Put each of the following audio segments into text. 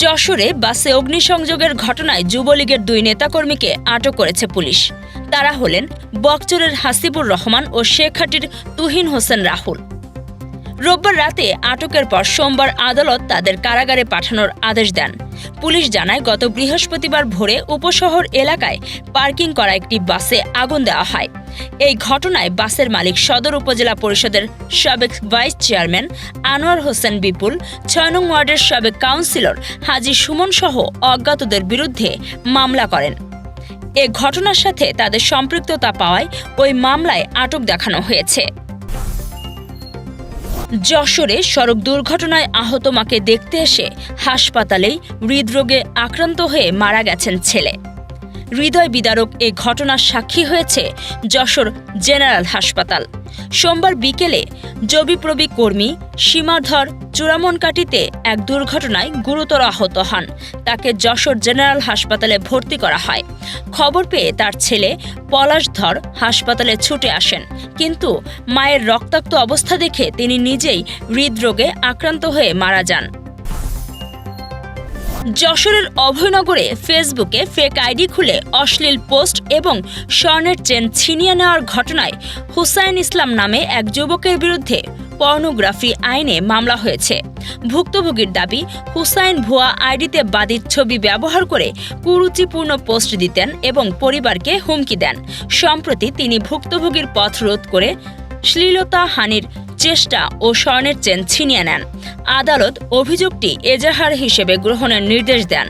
যশোরে বাসে অগ্নিসংযোগের ঘটনায় যুবলীগের দুই নেতাকর্মীকে আটক করেছে পুলিশ। তারা হলেন বকচরের হাসিবুর রহমান ও শেখহাটির তুহিন হোসেন রাহুল। রোববার রাতে আটকের পর সোমবার আদালত তাদের কারাগারে পাঠানোর আদেশ দেন। পুলিশ জানায়, গত বৃহস্পতিবার ভোরে উপশহর এলাকায় পার্কিং করা একটি বাসে আগুন দেওয়া হয়। এই ঘটনায় বাসের মালিক সদর উপজেলা পরিষদের সাবেক ভাইস চেয়ারম্যান আনোয়ার হোসেন বিপুল, ছয় নং ওয়ার্ডের সাবেক কাউন্সিলর হাজি সুমন সহ অজ্ঞাতদের বিরুদ্ধে মামলা করেন। এ ঘটনার সাথে তাদের সম্পৃক্ততা পাওয়ায় ওই মামলায় আটক দেখানো হয়েছে। যশোরে সড়ক দুর্ঘটনায় আহত মাকে দেখতে এসে হাসপাতালেই হৃদরোগে আক্রান্ত হয়ে মারা গেছেন ছেলে। হৃদয় বিদারক এ ঘটনার সাক্ষী হয়েছে যশোর জেনারেল হাসপাতাল। সোমবার বিকেলে জবিপ্রবি কর্মী সীমাধর চূড়ামনকাটিতে এক দুর্ঘটনায় গুরুতর আহত হন। তাকে যশোর জেনারেল হাসপাতালে ভর্তি করা হয়। খবর পেয়ে তার ছেলে পলাশধর হাসপাতালে ছুটে আসেন। কিন্তু মায়ের রক্তাক্ত অবস্থা দেখে তিনি নিজেই হৃদরোগে আক্রান্ত হয়ে মারা যান। যশোরের অভয়নগরে ফেসবুকে ফেক আইডি খুলে অশ্লীল পোস্ট এবং স্বর্ণের চেন ছিনিয়ে নেওয়ার ঘটনায় হুসাইন ইসলাম নামে এক যুবকের বিরুদ্ধে পর্নোগ্রাফি আইনে মামলা হয়েছে। ভুক্তভোগীর দাবি, হুসাইন ভুয়া আইডিতে বাদীর ছবি ব্যবহার করে কুরুচিপূর্ণ পোস্ট দিতেন এবং পরিবারকে হুমকি দেন। সম্প্রতি তিনি ভুক্তভোগীর পথ রোধ করে শ্লীলতা হানির চেষ্টা ও স্বর্ণের চেন ছিনিয়ে নেন। আদালত অভিযোগটি এজাহার হিসেবে গ্রহণের নির্দেশ দেন।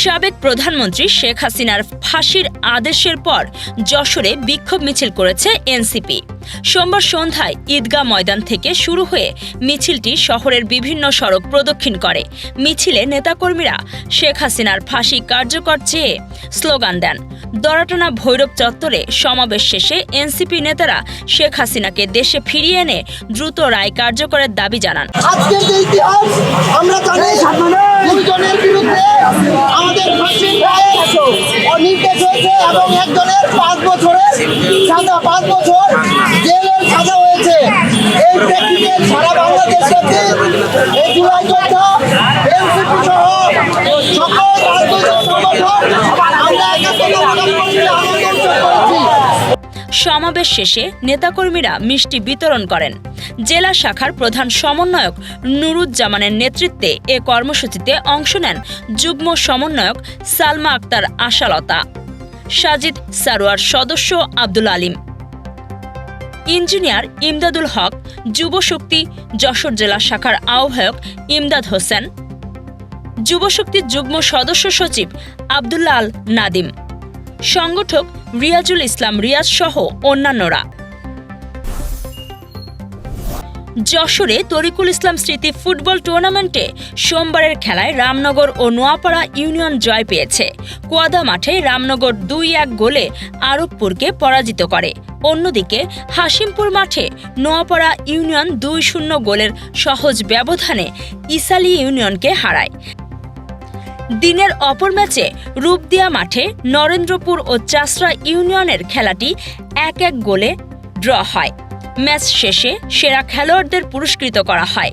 সাবেক প্রধানমন্ত্রী শেখ হাসিনার ফাঁসির আদেশের পর যশোরে বিক্ষোভ মিছিল করেছে এনসিপি। সোমবার সন্ধ্যায় ঈদগাহ ময়দান থেকে শুরু হয়ে মিছিলটি শহরের বিভিন্ন সড়ক প্রদক্ষিণ করে। মিছিলে নেতাকর্মীরা শেখ হাসিনার ফাঁসি কার্যকর চেয়ে স্লোগান দেন। দরাটনা ভৈরব চত্বরে সমাবেশ শেষে এনসিপি নেতারা শেখ হাসিনাকে দেশে ফিরিয়ে এনে দ্রুত রায় কার্যকরের দাবি জানান। আমাদের পাঁচ পাঁচ সমাবেশ শেষে নেতাকর্মীরা মিষ্টি বিতরণ করেন। জেলা শাখার প্রধান সমন্বয়ক নুরুজ্জামানের নেতৃত্বে এ কর্মসূচিতে অংশ নেন যুগ্ম সমন্বয়ক সালমা আক্তার আশালতা, সাজিদ সারোয়ার সদস্য আব্দুল আলিম, ইঞ্জিনিয়ার ইমদাদুল হক, যুবশক্তি যশোর জেলা শাখার আহ্বায়ক ইমদাদ হোসেন যুবশক্তির যুগ্ম সদস্য সচিব আবদুল্লাহ আল নাদিম, সংগঠক রিয়াজুল ইসলাম, রিয়াজ সহ অন্যান্যরা। যশোরে তরিকুল ইসলাম স্মৃতি ফুটবল টুর্নামেন্টে সোমবারের খেলায় রামনগর ও নোয়াপাড়া ইউনিয়ন জয় পেয়েছে। কোয়াদা মাঠে রামনগর দুই এক গোলে আরবপুরকে পরাজিত করে। অন্যদিকে হাসিমপুর মাঠে নোয়াপাড়া ইউনিয়ন দুই শূন্য গোলের সহজ ব্যবধানে ইসালি ইউনিয়নকে হারায়। দিনের অপর ম্যাচে রূপদিয়া মাঠে নরেন্দ্রপুর ও চাসরা ইউনিয়নের খেলাটি এক এক গোলে ড্র হয়। ম্যাচ শেষে সেরা খেলোয়াড়দের পুরস্কৃত করা হয়।